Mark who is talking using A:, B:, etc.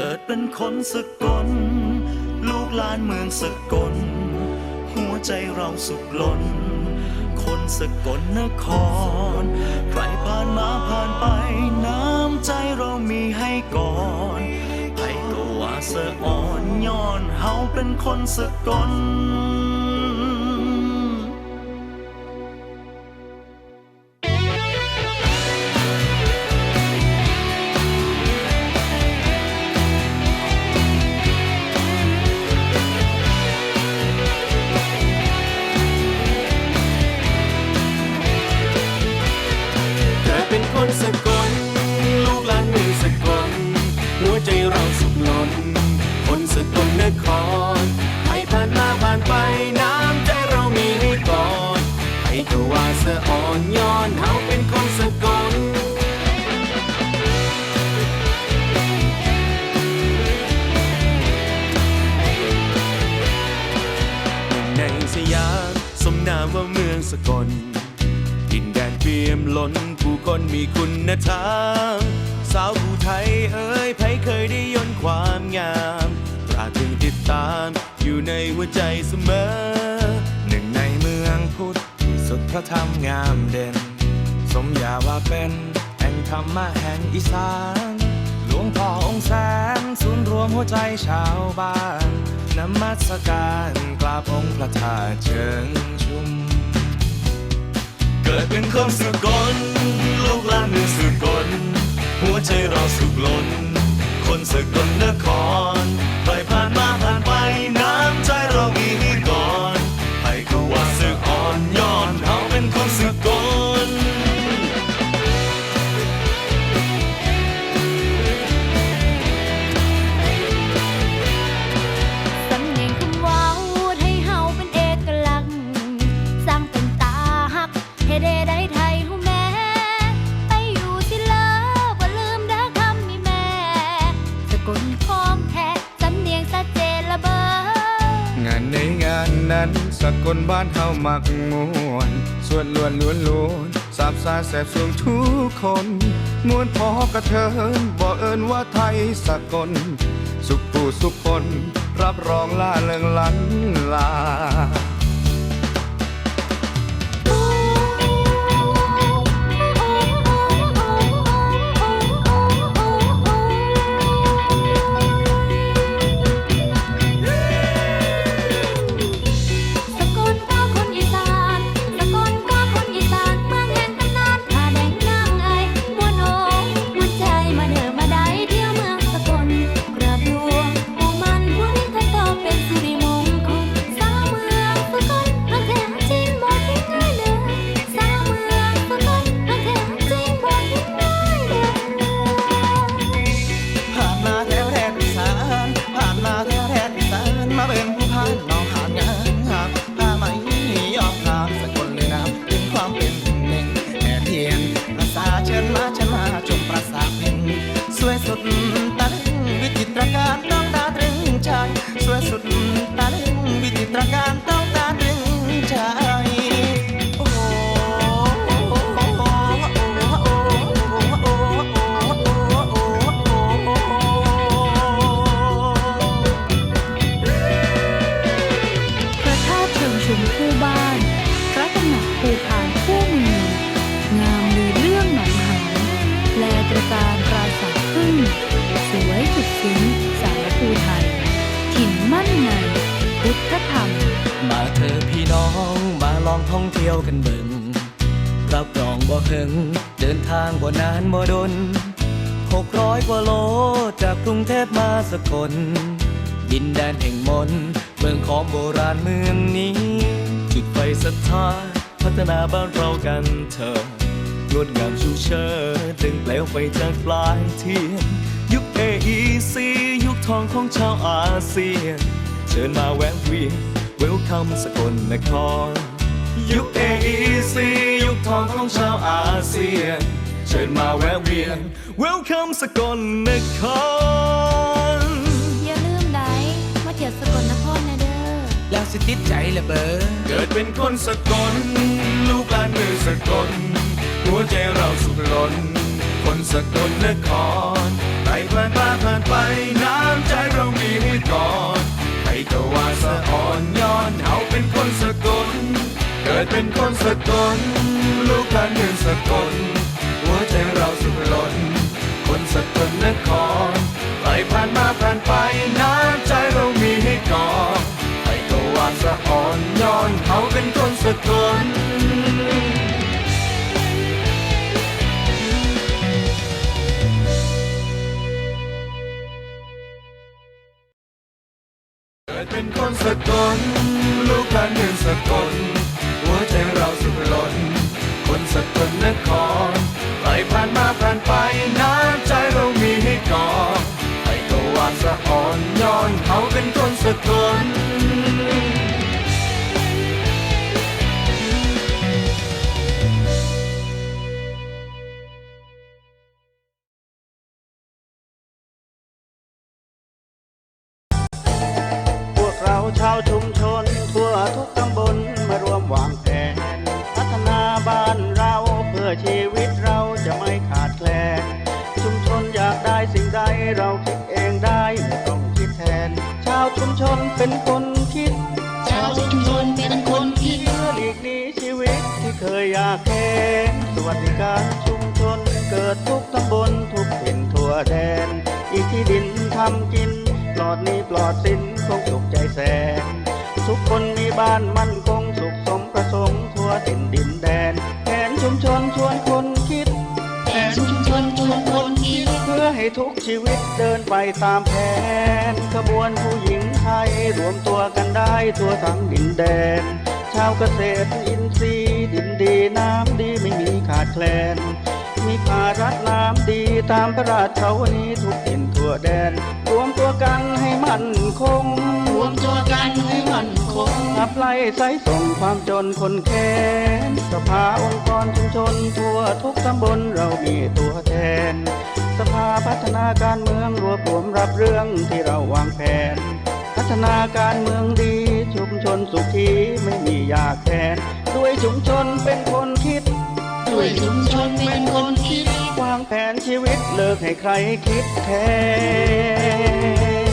A: เกิดเป็นคนสกล ลูกหลานเมืองสกล หัวใจเราสุขล้น คนสกลนคร ใครผ่านมาผ่านไป น้ำใจเรามีให้ก่อนไผก็ว่าสะอ่อนย้อนเฮาเป็นคนสกล
B: สกลดินแดนเปี่ยมล้นผู้คนมีคุณธรรมสาวผู้ไทยเอ้ยไผเคยได้ยนความงามตราตรึงติดตามอยู่ในหัวใจเสมอ หนึ่งในเมืองพุทธที่สุดพระธรรมงามเด่น สมญาว่าเป็นแห่งธรรมะแห่งอีสานหลวงพ่อองค์แสนศูนย์รวมหัวใจชาวบ้านนมัสการกราบองค์พระธาตุเชิงชุม
A: เกิดเป็นคนสุกลลูกหลานเมืองสกลหัวใจเราสุกลน คนสุกล
C: นคร กลบ้า
B: นเฮามักมวนส่วนล้วนล้วนล้วนสาบสาแสบสวงทุกคนมวนพอกระเทินบอกเอินว่าไทยสกล สุขปู่สุขคน รับรองล่าเริงลันลา
C: รองบ่เฮ
A: งเดินทางบ่นานบ่ดนหกร้อยกว่าโลจากกรุงเทพมาสกลดินแดนแห่งมนต์เมืองของโบราณเมืองนี้ จุดไฟศรัทธาพัฒนาบ้านเรากันเถอะงดงามชูเชิดดึงเปลวไฟจากปลายเทียนยุค AEC ยุคทองของชาวอาเซียน เชิญมาแวะเวียนเวลคัมสกลนครยุค AEC ทองของชาวอาเซียน เชิญมาแวะเวียน Welcome สกลนคร
C: อย่าลืมได้มาเที่ยวสกลนครนะเด้อ
B: แล้วสิติดใจละเบอร์เกิดเป็นคนสกล ลูกหลานเมือสกล หัวใจเราสุขล้น คนสกลนครไปผ่านบ้าน
A: ผ่านไปน้ำใจเรามีให้ก่อนใครตะวันสะอ่อนย้อนเฮาเป็นคนสกล เกิดเป็นคนสกล กหลานเมืองสกลหัวใจเราสุขล้น คนสกลนครไปผ่านมาผ่านไปน้ำใจเรามีให้ก่อให้กวานสะอ่อนย้อนเขาเป็นคนสกล
D: ชีวิตเราจะไม่ขาดแคลน ชุมชนอยากได้สิ่งใดเราคิดเองได้ไม่ต้องคิดแทน ชาวชุมชนเป็นคนคิด
E: ชาวชุมชนเป็นคนคิด
D: เพื่อหลีกหนีชีวิตที่เคยอยากเห็นสวัสดิการชุมชนเกิดทุกตำบลทุกถิ่นทั่วแดน อีกที่ดินทำกินปลอดหนี้ปลอดสินคงสุขใจแสนทุกคนมีบ้านมั่นคงสุขสมประสงค์ทั่วถิ่นดิน ทุกชีวิตเดินไปตามแผนขบวนผู้หญิงไทยรวมตัวกันได้ทั่วทั้งดินแดน ชาวเกษตรอินทรีย์ดินดีน้ำดีไม่มีขาดแคลน มีภารัดน้ำดีตามพระราชวนีทุกถิ่นทั่วแดน รวมตัวกันให้มั่นคง
E: รวมตัวกันให้มั่นคง
D: ขับไล่ไสส่งความจนคนแค้นสภาองค์กรชุมชนทั่วทุกตำบลเรามีตัวแทน สภาพัฒนาการเมืองรวบรวมรับเรื่องที่เราวางแผน พัฒนาการเมืองดี ชุมชนสุขีไม่มีอยากแค้นด้วยชุมชนเป็นคนคิด
E: ด้วยชุมชนเป็นคนคิด
D: วางแผนชีวิตเลิกให้ใครคิดแทน